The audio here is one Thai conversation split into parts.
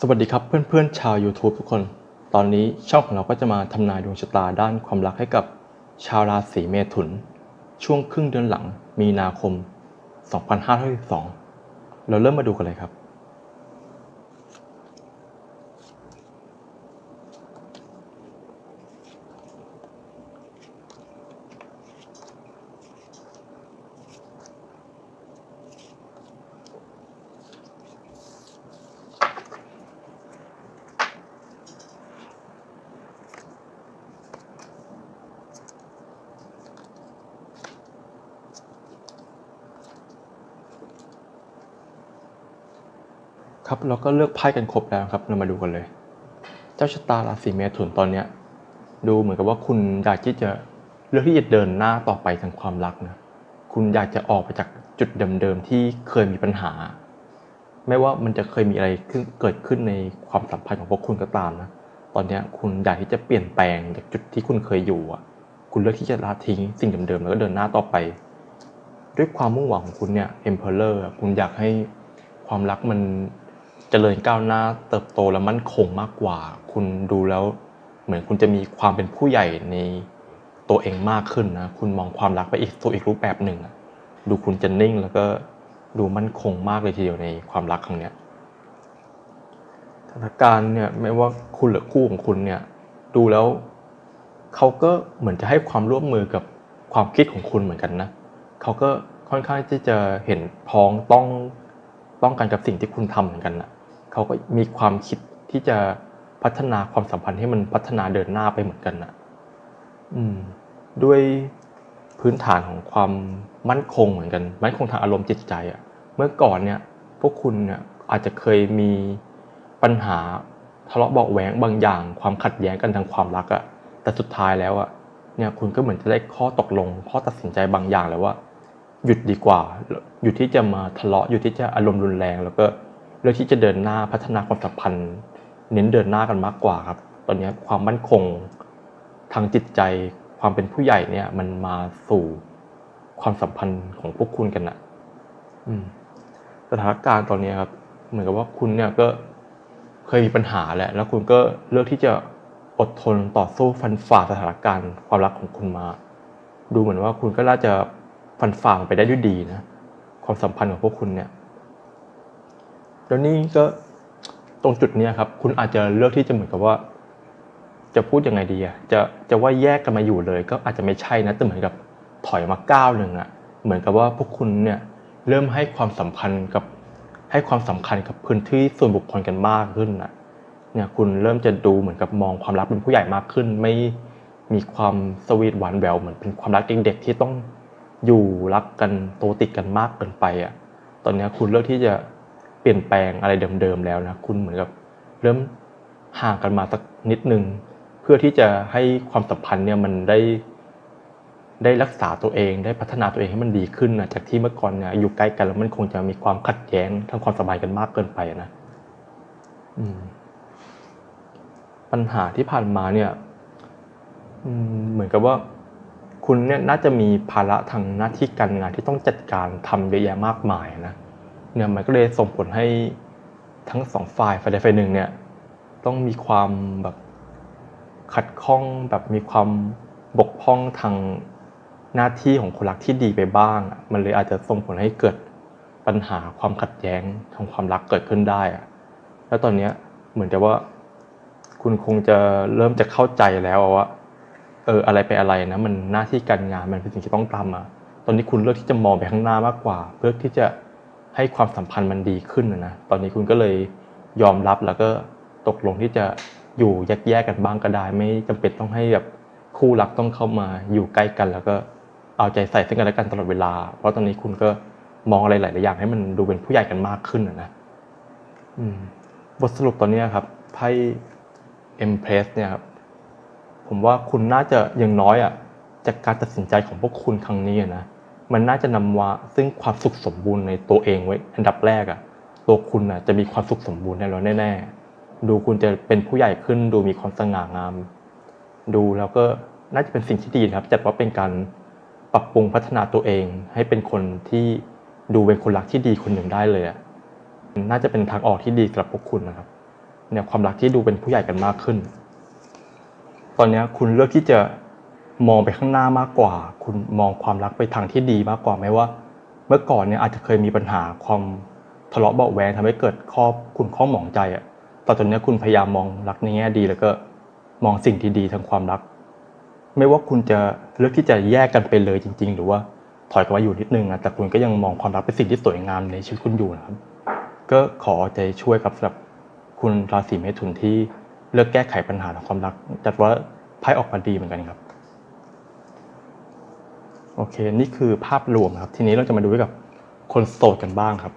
สวัสดีครับเพื่อนๆชาว YouTube ทุกคน ตอนนี้ช่องของเราก็จะมาทำนายดวงชะตาด้านความรักให้กับชาวราศีเมถุน ช่วงครึ่งเดือนหลังมีนาคม 2562 เราเริ่มมาดูกันเลยครับ ครับเราก็เลือกไพ่กันครบแล้วครับเรามาดูกันเลย เจ้าชะตาราศีเมถุนตอนเนี้ยดูเหมือนกับว่าคุณอยากที่จะเลือกที่จะเดินหน้าต่อไปทางความรักนะคุณอยากจะออกไปจากจุดเดิมๆที่เคยมีปัญหา ไม่ว่ามันจะเคยมีอะไรขึ้นเกิดขึ้นในความสัมพันธ์ของพวกคุณก็ตามนะตอนนี้คุณอยากที่จะเปลี่ยนแปลงจากจุดที่คุณเคยอยู่อะ คุณเลือกที่จะละทิ้งสิ่งเดิมๆแล้วก็เดินหน้าต่อไป ด้วยความมุ่งหวังของคุณเนี่ย Emperor อะคุณอยากให้ความรักมัน เจริญก้าวหน้าเติบโตและมั่นคงมากกว่า คุณดูแล้ว เหมือนคุณจะมีความเป็นผู้ใหญ่ในตัวเองมากขึ้นนะคุณมองความรักไปอีกตัวอีกรูปแบบหนึ่งดูคุณจะนิ่งแล้วก็ดูมั่นคงมากเลยทีเดียวในความรักครั้งเนี้ยสถานการณ์เนี่ยไม่ว่าคุณหรือคู่ของคุณเนี่ยดูแล้วเขาก็เหมือนจะให้ความร่วมมือกับความคิดของคุณเหมือนกันนะเขาก็ค่อนข้างที่จะเห็นพ้องต้องต้องกันกับสิ่งที่คุณทำเหมือนกันนะ เขาก็มีความคิดที่จะพัฒนาความสัมพันธ์ให้มันพัฒนาเดินหน้าไปเหมือนกันนะอืม ด้วยพื้นฐานของความมั่นคงเหมือนกัน มั่นคงทางอารมณ์จิตใจอะ่ะเมื่อก่อนเนี่ย พวกคุณเนี่ยอาจจะเคยมีปัญหาทะเลาะเบาะแหวงบางอย่าง ความขัดแย้งกันทางความรักอะ่ะแต่สุดท้ายแล้วอะ่ะเนี่ยคุณก็เหมือนจะได้ข้อตกลงข้อตัดสินใจบางอย่างแล้วว่า หยุดดีกว่า หยุดที่จะมาทะเลาะหยุดที่จะอารมณ์รุนแรง แล้วก็ ลือกที่จะเดินหน้าพัฒนาความสัมพันธ์ เน้นเดินหน้ากันมากกว่าครับ ตอนนี้ความมั่นคงทางจิตใจความเป็นผู้ใหญ่เนี่ย มันมาสู่ความสัมพันธ์ของพวกคุณกันนะอืมสถานการณ์ตอนนี้ครับ เหมือนกับว่าคุณเนี่ยก็เคยมีปัญหาแหละ แล้วคุณก็เลือกที่จะอดทนต่อสู้ฟันฝ่าสถานการณ์ความรักของคุณมา ดูเหมือนว่าคุณก็น่าจะฟันฝ่าไปได้ด้วยดีนะ ความสัมพันธ์ของพวกคุณเนี่ย แล้วนี่ก็ตรงจุดเนี้ยครับ คุณอาจจะเลือกที่จะเหมือนกับว่า จะพูดยังไงดีอะจะจะว่าแยกกันมาอยู่เลย ก็อาจจะไม่ใช่นะแต่เหมือนกับถอยมาก้าวหนึ่งอะเหมือนกับว่าพวกคุณเนี่ยเริ่มให้ความสัมพันธ์กับให้ความสำคัญกับพื้นที่ส่วนบุคคลกันมากขึ้นนะเนี่ยคุณเริ่มจะดูเหมือนกับมองความรักเป็นผู้ใหญ่มากขึ้น ไม่มีความสวีทหวานแหววเหมือนเป็นความรักเด็กๆที่ต้องอยู่รักกันโตติดกันมากเกินไปอะ ตอนนี้คุณเลือกที่จะ ปลี่ยนแปลงอะไรเดิมๆแล้วนะคุณเหมือนกับเริ่มห่างกันมาสักนิดนึง เพื่อที่จะให้ความสัมพันธ์เนี่ยมันได้ ได้รักษาตัวเองได้พัฒนาตัวเองให้มันดีขึ้นนะจากที่เมื่อก่อนเนี่ยอยู่ใกล้กันแล้วมันคงจะมีความขัดแย้งทางความสบายกันมากเกินไปนะอืปัญหาที่ผ่านมาเนี่ยเหมือนกับว่า คุณเนี่ยน่าจะมีภาระทางหน้าที่การงานที่ต้องจัดการทำเยอะแยะมากมายนะ เนี่ยมันก็เลยส่งผลให้ทั้งสองฝ่ายฝ่ายใดฝ่ายหนึ่งเนี่ยต้องมีความแบบขัดข้องแบบมีความบกพร่องทางหน้าที่ของคนรักที่ดีไปบ้างอะมันเลยอาจจะส่งผลให้เกิดปัญหาความขัดแย้งทางความรักเกิดขึ้นได้อะแล้วตอนเนี้ยเหมือนจะว่า คุณคงจะเริ่มจะเข้าใจแล้วว่าเอออะไรไปอะไรนะมันหน้าที่การงานมันเป็นสิ่งที่ต้องทำมาตอนนี้คุณเลือกที่จะมองไปข้างหน้ามากกว่า เพื่อที่จะ ให้ความสัมพันธ์มันดีขึ้นนะนะตอนนี้คุณก็เลยยอมรับแล้วก็ตกลงที่จะอยู่แยกๆกันบ้างก็ได้ ไม่จำเป็นต้องให้แบบคู่รักต้องเข้ามาอยู่ใกล้กัน แล้วก็เอาใจใส่ซึ่งกันและกันตลอดเวลา เพราะตอนนี้คุณก็มองอะไรหลาย ๆ อย่างให้มันดูเป็นผู้ใหญ่กันมากขึ้นนะอืมบทสรุปตอนนี้ครับไพ่ Empress เนี่ยครับผมว่าคุณน่าจะอย่างน้อยอะจากการตัดสินใจของพวกคุณครั้งนี้อะนะ มันน่าจะนำว่าซึ่งความสุขสมบูรณ์ในตัวเองไว้ อันดับแรกอะตัวคุณอะจะมีความสุขสมบูรณ์แน่นอนแน่ๆดูคุณจะเป็นผู้ใหญ่ขึ้น ดูมีความสง่างาม ดูแล้วก็น่าจะเป็นสิ่งที่ดีครับจัดว่าเป็นการปรับปรุงพัฒนาตัวเอง ให้เป็นคนที่ดูเป็นคนรักที่ดีคนหนึ่งได้เลยอะน่าจะเป็นทางออกที่ดีสำหรับพวกคุณนะครับเนี่ยความรักที่ดูเป็นผู้ใหญ่กันมากขึ้น ตอนนี้คุณเลือกที่จะ มองไปข้างหน้ามากกว่า คุณมองความรักไปทางที่ดีมากกว่าไหมว่า เมื่อก่อนเนี่ยอาจจะเคยมีปัญหาความทะเลาะเบาแวงทำให้เกิดข้อคุณข้อหมองใจอะแต่ตอนนี้คุณพยายามมองรักในแง่ดี แล้วก็มองสิ่งที่ดีทางความรัก ไม่ว่าคุณจะเลือกที่จะแยกกันไปเลยจริง ๆ หรือว่าถอยกลับมาอยู่นิดนึงอะแต่คุณก็ยังมองความรักเป็นสิ่งที่สวยงามในชีวิตคุณอยู่นะครับ ก็ขอใจช่วยครับสำหรับคุณราศีเมถุนที่เลือกแก้ไขปัญหาทางความรัก จัดว่าไพ่ออกมาดีเหมือนกันครับ โอเค นี่คือภาพรวมครับ ทีนี้เราจะมาดูกับคนโสดกันบ้างครับ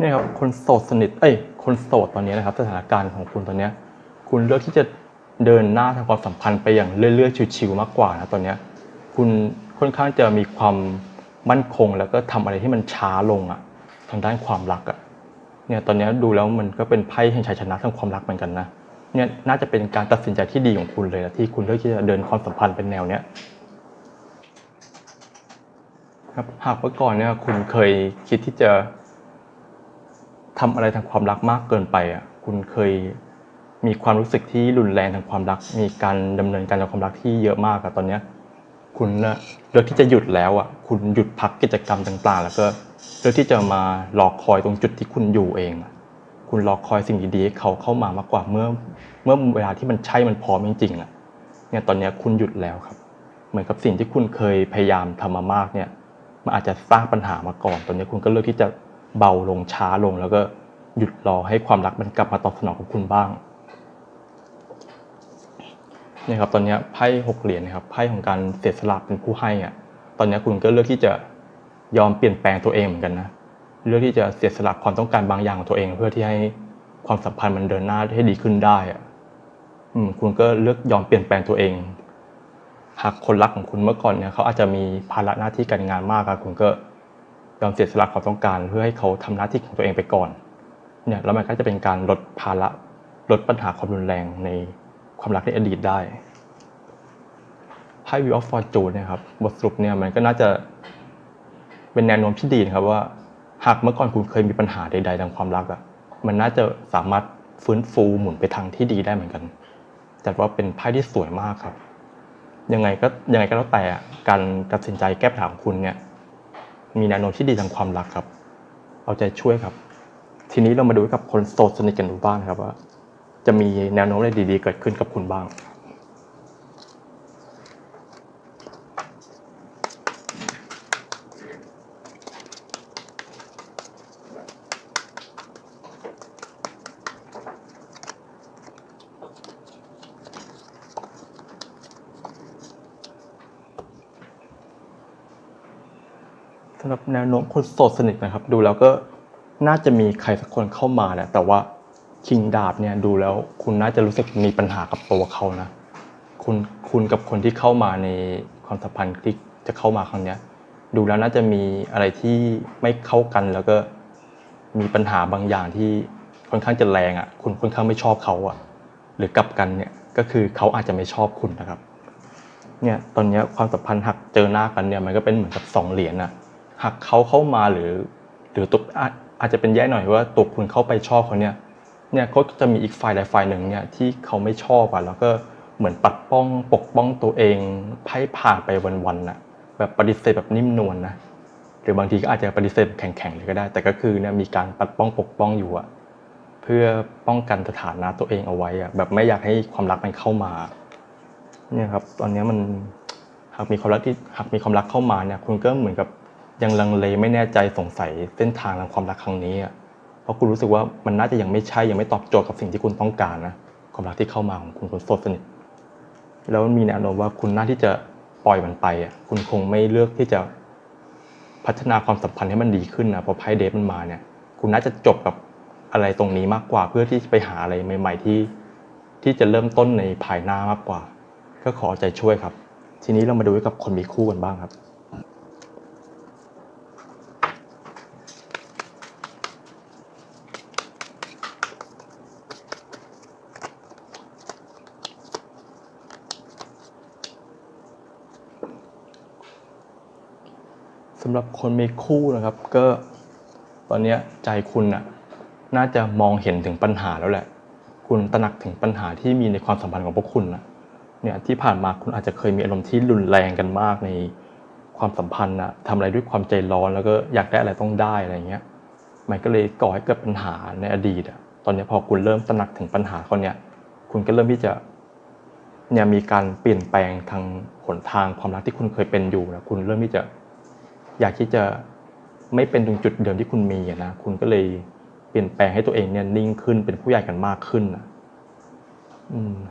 นี่ครับ คนโสดสนิท เอ้ย คนโสดตอนนี้นะครับ สถานการณ์ของคุณตอนนี้ คุณเลือกที่จะ เดินหน้าทางความสัมพันธ์ไปอย่างเรื่อยๆชิวๆมากกว่านะตอนเนี้ยคุณค่อนข้างจะมีความมั่นคงแล้วก็ทำอะไรที่มันช้าลงอะทางด้านความรักอะเนี่ยตอนนี้ดูแล้วมันก็เป็นไพ่แห่งชัยชนะทางความรักเหมือนกันนะเนี่ยน่าจะเป็นการตัดสินใจที่ดีของคุณเลยนะที่คุณเลือกที่จะเดินความสัมพันธ์เป็นแนวเนี้ยครับหากเมื่อก่อนเนี่ยคุณเคยคิดที่จะทำอะไรทางความรักมากเกินไปอะคุณเคย มีความรู้สึกที่รุนแรงทางความรัก มีการดำเนินการทางความรักที่เยอะมากอะตอนเนี้ย คุณเนะเลือกที่จะหยุดแล้วอะคุณหยุดพักกิจกรรมต่างๆ แล้วก็เลือกที่จะมารอคอยตรงจุดที่คุณอยู่เองอะคุณรอคอยสิ่งดีๆให้เขาเข้ามามากกว่าเมื่อ เมื่อเวลาที่มันใช่มันพร้อมจริงๆอะเนี่ยตอนเนี้ยคุณหยุดแล้วครับ เหมือนกับสิ่งที่คุณเคยพยายามทำมามากเนี่ยมันอาจจะสร้างปัญหามาก่อน ตอนนี้คุณก็เลือกที่จะเบาลงช้าลงแล้วก็หยุดรอให้ความรักมันกลับมาตอบสนองกับคุณบ้าง เนี่ยครับตอนนี้ไพ่หกเหรียญนะครับไพ่ของการเสียสละเป็นผู้ให้อะตอนนี้คุณก็เลือกที่จะยอมเปลี่ยนแปลงตัวเองเหมือนกันนะเลือกที่จะเสียสละความต้องการบางอย่างของตัวเอง เพื่อที่ให้ความสัมพันธ์มันเดินหน้าให้ดีขึ้นได้อะอืมคุณก็เลือกยอมเปลี่ยนแปลงตัวเอง หากคนรักของคุณเมื่อก่อนเนี่ยเขาอาจจะมีภาระหน้าที่การงานมากครับคุณก็ยอมเสียสละความต้องการ เพื่อให้เขาทำหน้าที่ของตัวเองไปก่อน เนี่ยแล้วมันก็จะเป็นการลดภาระลดปัญหาความรุนแรงใน ความรักในอดีตได้ไพ่ Wheel of Fortune นะครับบทสรุปเนี่ยมันก็น่าจะเป็นแนวโน้มที่ดีนะครับว่า หากเมื่อก่อนคุณเคยมีปัญหาใด ๆ ทางความรักอะ่ะมันน่าจะสามารถฟื้นฟูหมุนไปทางที่ดีได้เหมือนกันจัดว่าเป็นไพ่ที่สวยมากครับยังไงก็ยังไงก็แล้วแต่อะการตัดสินใจแก้ปัญหาของคุณเนี่ย มีแนวโน้มที่ดีทางความรักครับ เอาใจช่วยครับ ทีนี้เรามาดูกับคนโสดสนิทกันดูบ้างครับว่า จะมีแนวโน้มอะไรดีๆ เกิดขึ้นกับคุณบ้าง สำหรับแนวโน้มคนโสดสนิทนะครับ ดูแล้วก็น่าจะมีใครสักคนเข้ามาแหละแต่ว่า คิงดาบเนี่ยดูแล้วคุณน่าจะรู้สึกมีปัญหากับตัวเขานะคุณคุณกับคนที่เข้ามาในความสัมพันธ์ที่จะเข้ามาครั้งเนี้ย ดูแล้วน่าจะมีอะไรที่ไม่เข้ากันแล้วก็มีปัญหาบางอย่างที่ค่อนข้างจะแรงอะ คุณค่อนข้างไม่ชอบเขาอะ หรือกลับกันเนี่ยก็คือเขาอาจจะไม่ชอบคุณนะครับ เนี่ยตอนนี้ความสัมพันธ์หักเจอหน้ากันเนี่ยมันก็เป็นเหมือนกับสองเหรียญน่ะหากเขาเข้ามาหรือ หรือตัวอาอาจจะเป็นแย่หน่อยว่าตัวคุณเข้าไปชอบเขาเนี่ย เนี่ยก็จะมีอีกฝ่ายใดฝ่ายหนึ่งเนี่ยที่เขาไม่ชอบอะแล้วก็เหมือนปัดป้องปกป้องตัวเองไพ่ผ่านไปวันๆน่ะแบบปฏิเสธแบบนิ่มนวลนะหรือบางทีก็อาจจะปฏิเสธแบบแข็งๆเลยก็ได้ แต่ก็คือเนี่ยมีการปัดป้องปกป้องอยู่อะเพื่อป้องกันสถานะตัวเองเอาไว้อะแบบไม่อยากให้ความรักมันเข้ามาเนี่ยครับตอนนี้มันหากมีความรักที่หากมีความรักเข้ามาเนี่ยคุณก็เหมือนกับยังลังเลไม่แน่ใจสงสัยเส้นทางทางความรักครั้งนี้อะ เพราะคุณรู้สึกว่ามันน่าจะยังไม่ใช่ยังไม่ตอบโจทย์กับสิ่งที่คุณต้องการนะความรักที่เข้ามาของคุณคนโสดสนิทแล้วมีแนวโน้มว่าคุณน่าที่จะปล่อยมันไปอะคุณคงไม่เลือกที่จะพัฒนาความสัมพันธ์ให้มันดีขึ้นนะพราะไพ่เดฟมันมาเนี่ย คุณน่าจะจบกับอะไรตรงนี้มากกว่า เพื่อที่จะไปหาอะไรใหม่ ๆ ที่ ที่จะเริ่มต้นในภายหน้ามากกว่า ก็ขอใจช่วยครับ ทีนี้เรามาดูกับคนมีคู่กันบ้างครับ หรับคนมีคู่นะครับ ก็ตอนนี้ใจคุณน่ะน่าจะมองเห็นถึงปัญหาแล้วแหละ คุณตระหนักถึงปัญหาที่มีในความสัมพันธ์ของพวกคุณนะเนี่ยที่ผ่านมาคุณอาจจะเคยมีอารมณ์ที่รุนแรงกันมากในความสัมพันธ์นะทำอะไรด้วยความใจร้อนแล้วก็อยากได้อะไรต้องได้อะไรเงี้ยมันก็เลยก่อให้เกิดปัญหาในอดีตอะตอนนี้พอคุณเริ่มตระหนักถึงปัญหาเขาเนี่ยคุณก็เริ่มที่จะเนี่ยมีการเปลี่ยนแปลงทางหนทางความรักที่คุณเคยเป็นอยู่นะคุณเริ่มที่จะ อยากที่จะไม่เป็นตรงจุดเดิมที่คุณมีนะคุณก็เลยเปลี่ยนแปลงให้ตัวเองเนี่ยนิ่งขึ้นเป็นผู้ใหญ่กันมากขึ้นนะ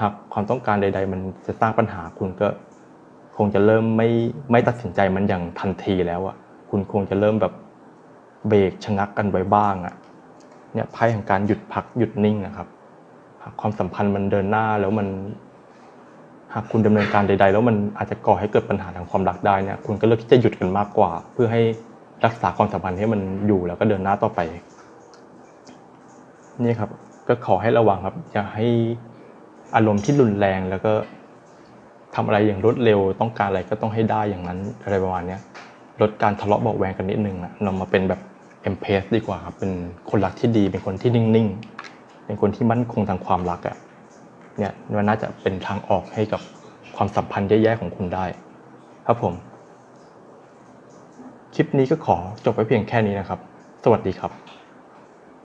หากความต้องการใด ๆ มันจะสร้างปัญหาคุณก็คงจะเริ่มไม่ไม่ตัดสินใจมันอย่างทันทีแล้วอะคุณคงจะเริ่มแบบเบรกชะงักกันไว้บ้างอะเนี่ยไพ่แห่งการหยุดพักหยุดนิ่งนะครับ ความสัมพันธ์มันเดินหน้าแล้วมัน หากคุณดำเนินการใด ๆ แล้วมันอาจจะก่อให้เกิดปัญหาทางความรักได้เนี่ยคุณก็เลือกที่จะหยุดกันมากกว่า เพื่อให้รักษาความสัมพันธ์ให้มันอยู่แล้วก็เดินหน้าต่อไป นี่ครับ ก็ขอให้ระวังครับ อย่าให้อารมณ์ที่รุนแรงแล้วก็ทำอะไรอย่างรวดเร็วต้องการอะไรก็ต้องให้ได้อย่างนั้นอะไรประมาณนี้ลดการทะเลาะเบาแวงกันนิดนึงนะเรามาเป็นแบบเอ็มเพสดีกว่าครับเป็นคนรักที่ดีเป็นคนที่นิ่งๆ เป็นคนที่มั่นคงทางความรักอะ่ะ เนี่ยมันน่าจะเป็นทางออกให้กับความสัมพันธ์แย่ๆของคุณได้ ครับผม คลิปนี้ก็ขอจบไว้เพียงแค่นี้นะครับ สวัสดีครับ